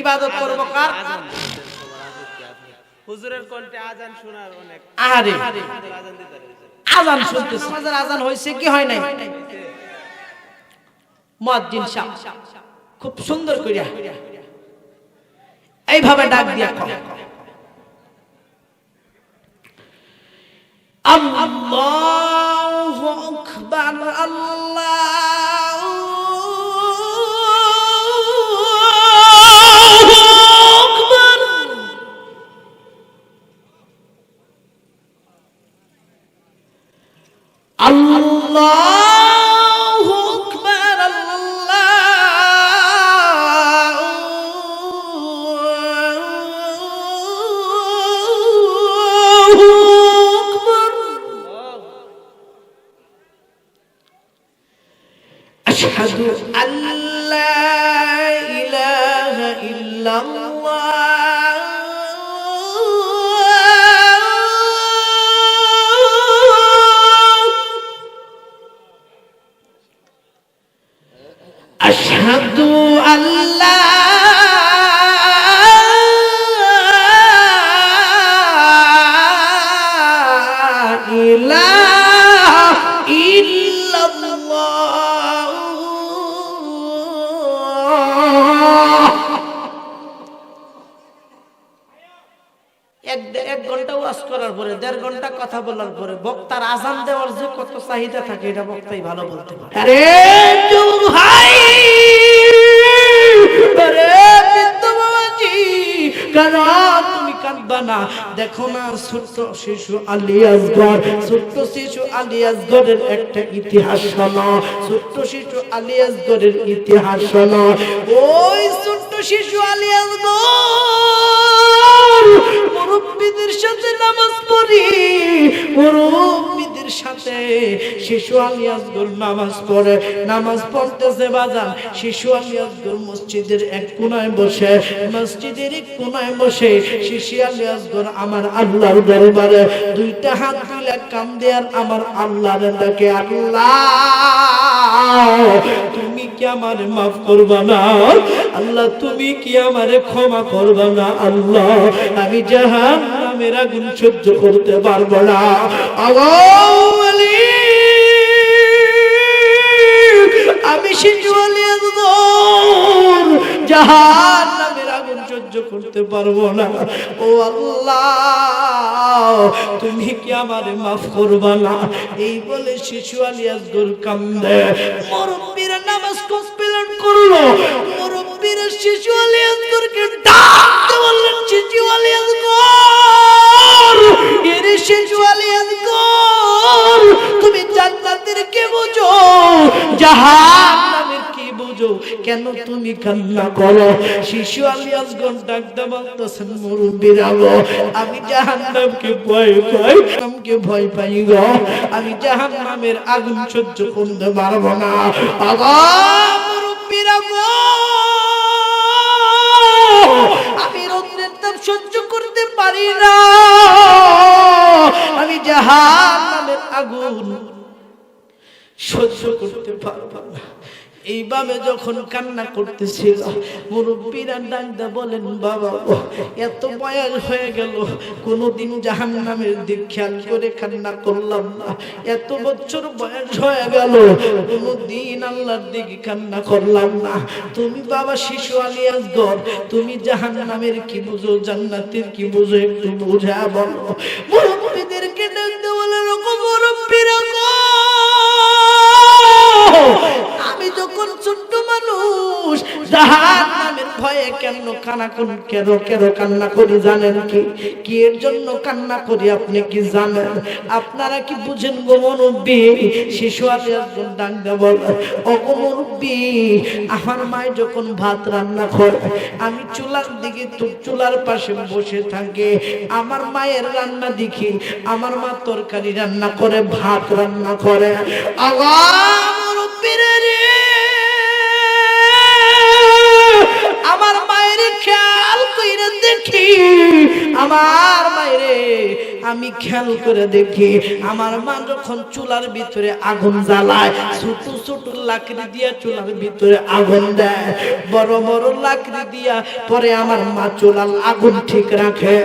ইবাদত করব কার? হুজুরের কণ্ঠে আজান শোনার অনেক। আজান আজান হয়েছে কি হয় নাই? মুয়াজ্জিন সাহেব খুব সুন্দর কইরা এইভাবে ডাক দিয়া কয়। আল্লাহু আকবার আল্লাহু আশহাদু আল্লা এক ঘণ্টা ওয়াজ করার পরে, দেড় ঘণ্টা কথা বলার পরে, বক্তার আজান দেওয়ার যে কত চাহিদা থাকে, এটা বক্তাই ভালো বলতে পারে। দেখো না মুরব্বীদের সাথে নামাজ পড়ি। মুরব্বীদের সাথে শিশু আলিয়াসগড় নামাজ পড়ে। নামাজ পড়তেছে বাজান, শিশু আলিয়াসগড় মসজিদের এক কোনায় বসে। মসজিদের এক কোনায় বসে শিশু আলিয়াসগড় আমার আল্লাহর দরবারে দুইটা হাত তুলে কাম দেয়ার আমার আল্লাহর ডাকে, আল্লাহ কি আমার মাফ করবা না? আল্লাহ, তুমি কি আমারে ক্ষমা করবা না? আল্লাহ, আমি জাহান নামের আগুন সহ্য করতে পারব না। আমি শিশু জাহান নামের আগুন সহ্য করতে পারব না। ও আল্লাহ, তুমি কি আমারে মাফ করবা না? এই বলে শিশু আলিয়াস গোর কান্দে। মুরব্বীরা নামাজ কমপ্লিট করল। মুরব্বীরা শিশু আলিয়াস গোরকে ডাকতে বললেন, শিশু আলিয়াস গোর এরে শিশু আলিয়াস গোর তুমি জান্নাতের কে বুঝো? জাহান্নামের কি বুঝো কেন তুমি কান্না করো? শিশু আলিয়াস গন ডাকতে বলতেছেন মুরব্বীরা গো আমি জাহান্নামকে ভয় পাই নামকে ভয় পাই গো। আমি জাহান্নামের আগুন সহ্য করতে পারব না। আগা মুরব্বীরা গো আমি রৌদ্রের তাপ সহ্য করতে পারি না। আমি জাহান্নামের আগুন সহ্য করতে পারব না। এইভাবে যখন কান্না করতেছিল, মুরব্বীরা ডাকদা বলেন, বাবা, এত বয়স হয়ে গেল, কোনোদিন জাহান নামের দিক খেয়াল করে কান্না করলাম না। এত বছর বয়স হয়ে গেল, কোনোদিন আল্লাহর দিকে কান্না করলাম না। তুমি বাবা শিশু আলিয়াস গর তুমি জাহান নামের কি বুঝো, জান্নাতের কি বুঝো একটু বুঝা বলো। মুরব্বীদেরকে ডাকতে মানুষ জাহান নামের ভয়ে কেন কানা কোন কেন কেন কান্না করি জানেন কি? কি এর জন্য কান্না করি আপনি কি জানেন? আপনারা কি বুঝেন গো মুরব্বী? শিশু আছে একজন ডাঙ্গা বল, ও মুরব্বী, আমার মায় যখন ভাত রান্না করে, আমি চুলার দিকে চুলার পাশে বসে থাকে, আমার মায়ের রান্না দেখি, আমার মা তরকারি রান্না করে, ভাত রান্না করে। আগা মুরব্বীরা রে আমার মায়েরে আমি খেয়াল করে দেখি আমার মা যখন চুলার ভিতরে আগুন জ্বালায়, ছোট ছোট লাকড়ি দিয়া চুলার ভিতরে আগুন দেয়। বড় বড় লাকড়ি দিয়া পরে আমার মা চুলার আগুন ঠিক রাখে।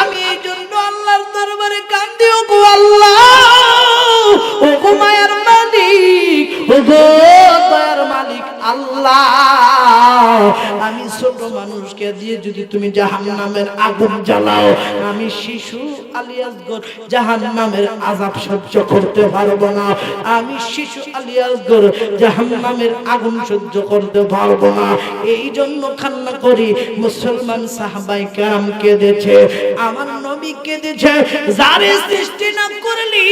আমি এই জন্য আল্লাহর দরবারে কান্দি ও গো আল্লাহ ও গো মায়ার মালিক ও গো দয়ার মালিক আল্লাহ। আমি ছোট মানুষকে দিয়ে যদি তুমি জাহান নামের আগুন জ্বালাও, আমি শিশু আলিয়াসগর জাহান নামের আজাব সহ্য করতে পারব না। আমি শিশু জাহান নামের আগুন সহ্য করতে পারব না। এই জন্য কান্না করি, মুসলমান সাহাবাই কাম কেঁদেছে আমার নবী কেঁদেছে, যারে সৃষ্টি না করলি,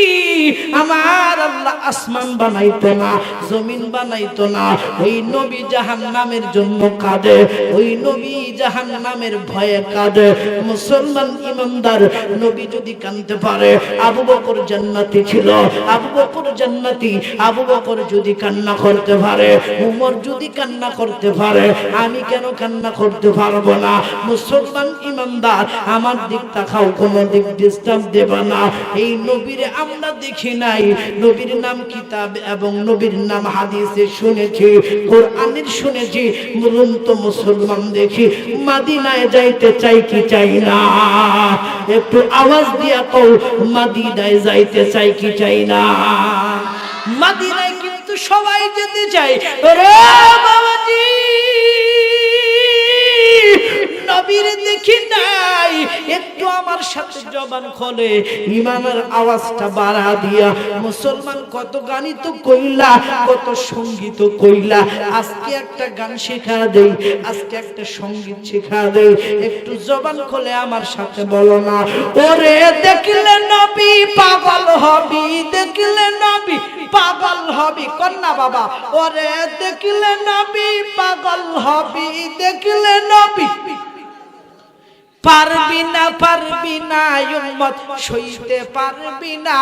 আমার আল্লাহ আসমান বানাইতো না, জমিন বানাইতো না। ওই নবী জাহান নামের জন্য কাঁদে, ওই নবী জাহান নামের ভয়ে কাঁদে। মুসলমান ইমানদার, নবী যদি কাঁদতে পারে, আবু বকর জান্নাতি ছিল। আবু বকর জান্নাতি, আবু বকর যদি কান্না করতে পারে, উমর যদি কান্না করতে পারে, আমি কেন কান্না করতে পারব না? মুসলমান ইমানদার, আমার দিক তাকাও কোনো দিক ডিস্টার্ব দেবে না। এই নবীরে আমরা দেখি নাই। নবীর নাম কিতাব এবং নবীর নাম হাদিসে শুনেছি, কোরআনের শুনেছি। বলুন তো মুসলমান দেখি, মাদিনায় যাইতে চাই কি চাই না? একটু আওয়াজ দিয়া কও, মাদিনায় যাইতে চাই কি চাই না? মাদিনায় কিন্তু সবাই যেতে চাই রে বাবাজি! একটু আমার সাথে জবান খোলে, ইমানের আওয়াজটা বাড়া দিয়া, মুসলমান কত গানই তো কইলা, কত সংগীত কইলা, আজকে একটা গান শেখা দেই, আজকে একটা সংগীত শেখা দেই, একটু জবান খোলে আমার সাথে বলো না। ওরে দেখলে নবী পাগল হবি, দেখলে নবী পাগল হবি, কন্যা বাবা, ওরে দেখলে নবী পাগল হবি, দেখলে নবী পারবি না পারবি না উম্মত সইতে পারবি না।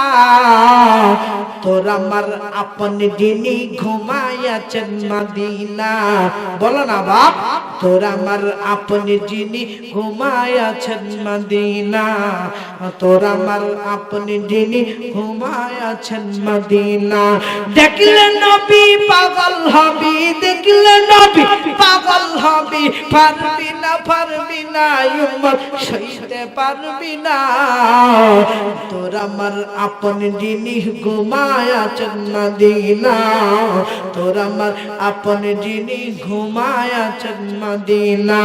তোর আমার আপনি যিনি ঘুমাইয়াছেন মাদিনা। না বাপ, তোর আমার আপনি যিনি ঘুমাইয়াছেন মাদিনা। তোর আমার আপনি যিনি ঘুমাইয়াছেন মাদিনা। দেখলে নবী পাগল হবি, দেখলে নবী পাগল হবি। পারবি না পারবি না উম্মত সইতে পারবি না। তোর আমার আপন জিনিস যিনি ঘুমায়াছেন মদিনা তোর আমার আপন জিনিস যিনি ঘুমায়াছেন মদিনা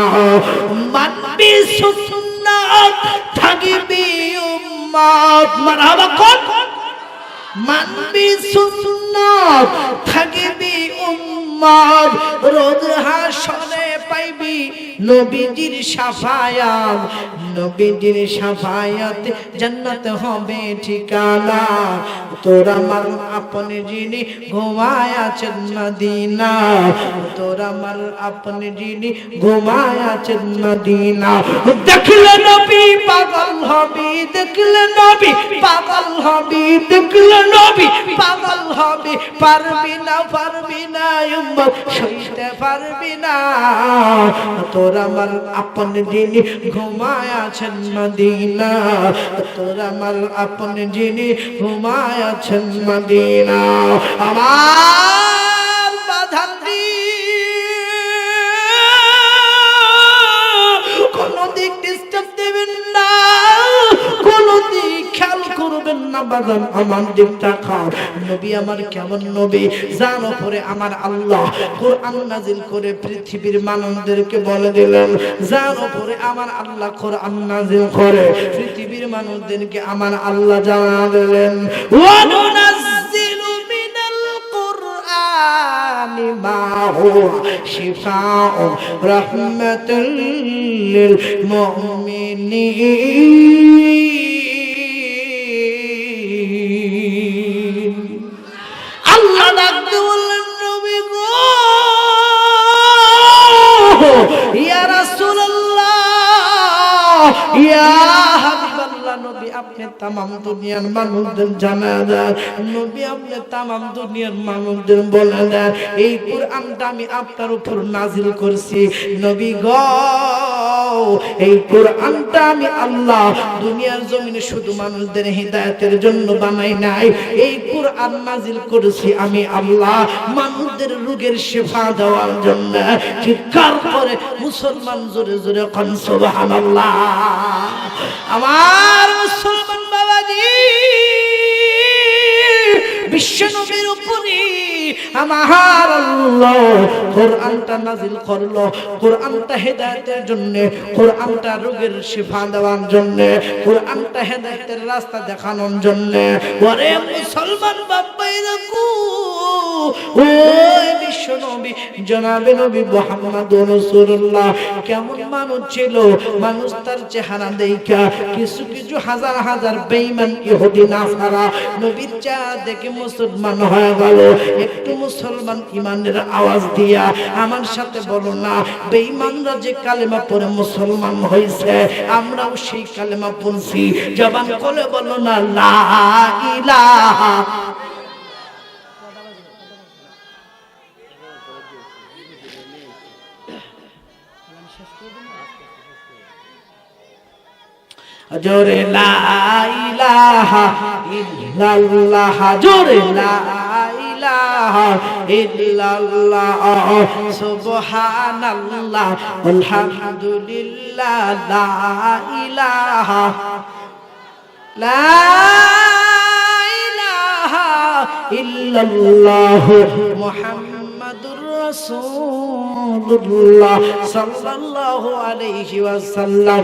মানবি সুন্নাত, থাকিবি উম্মত। মারহাবা কোন মানবি সুন্নাত, থাকিবি উম্মত। রোজ হাসরে পাইবি নবীজির সাফায়াত নবীজির সাফায়াত জান্নাত হবে ঠিকানা। তোর আমার আপনি যিনি ঘুমায় আছেন মদিনা, তোর আমার আপনি যিনি ঘুমায় আছেন মদিনা। দেখলে নবী পাগল হবি, দেখলে নবী পাগল হবি, দেখলে নবী পাগল হবি। পারবি না পারবি না, উম্মত, সইতে পারবি না। তোর আমার আপন যিনি ঘুমায় আছেন মদিনা, তোর আমার আপন যিনি ঘুমায় আছেন মদিনা। আমার না বাজান, আমার দিকটা খাও। নবী আমার কেমন নবী? যার উপরে আমার আল্লাহ কোরআন নাজিল করে পৃথিবীর মানুষদেরকে বলে দিলেন যার উপরে আমার আল্লাহ কোরআন নাজিল করে পৃথিবীর মানুষদেরকে আমার আল্লাহ জানা দিলেন। মা হুয়া ইয়া হাবিবাল্লাহ নবী আপনি তামাম দুনিয়ার মানুষদের জানা দেন। নবী আপনি তামাম দুনিয়ার মানুষদের বলে দেন। এই কোরআনটা আমি আপনার উপর নাজিল করছি। নবী গো এই কোরআনটা আমি আল্লাহ দুনিয়ার জমিনে শুধু মানুষদের হিদায়তের জন্য বানাই নাই। এই কোরআন নাজিল করেছি আমি আল্লাহ মানুষদের রোগের শেফা দেওয়ার জন্য। চিৎকার করে মুসলমান জোরে জোরে কন, সুবহানাল্লাহ। আমার মুসলমান বাবাজি, বিশ্ব নবীর উপরে নাজিল করল হেদায়েতের রোগের শিফা দেওয়ার হেদায়েতের রাস্তা দেখানোর জন্য। ওরে মুসলমান বাপ্পাই কু বিশ্ব নবী, জনাবে নবী মোহাম্মদ কেমন মানুষ ছিল? মানুষ তার চেহারা দেখা কিছু কিছু হাজার হাজার ইহুদি নবীর চা দেখে মুসলমান হয়ে গেল। একটু মুসলমান আওয়াজ দিয়া আমার সাথে বলো না, বেঈমানরা যে কালেমা পড়ে মুসলমান হয়েছে আমরাও সেই কালেমা পড়ছি। জবান করে বলো না, লা ইলাহা জোরে লা জোরে লা ইলাহা ইল্লাল্লাহ সুবহানাল্লাহ সাল্লাল্লাহু আলাইহি ওয়াসাল্লাম।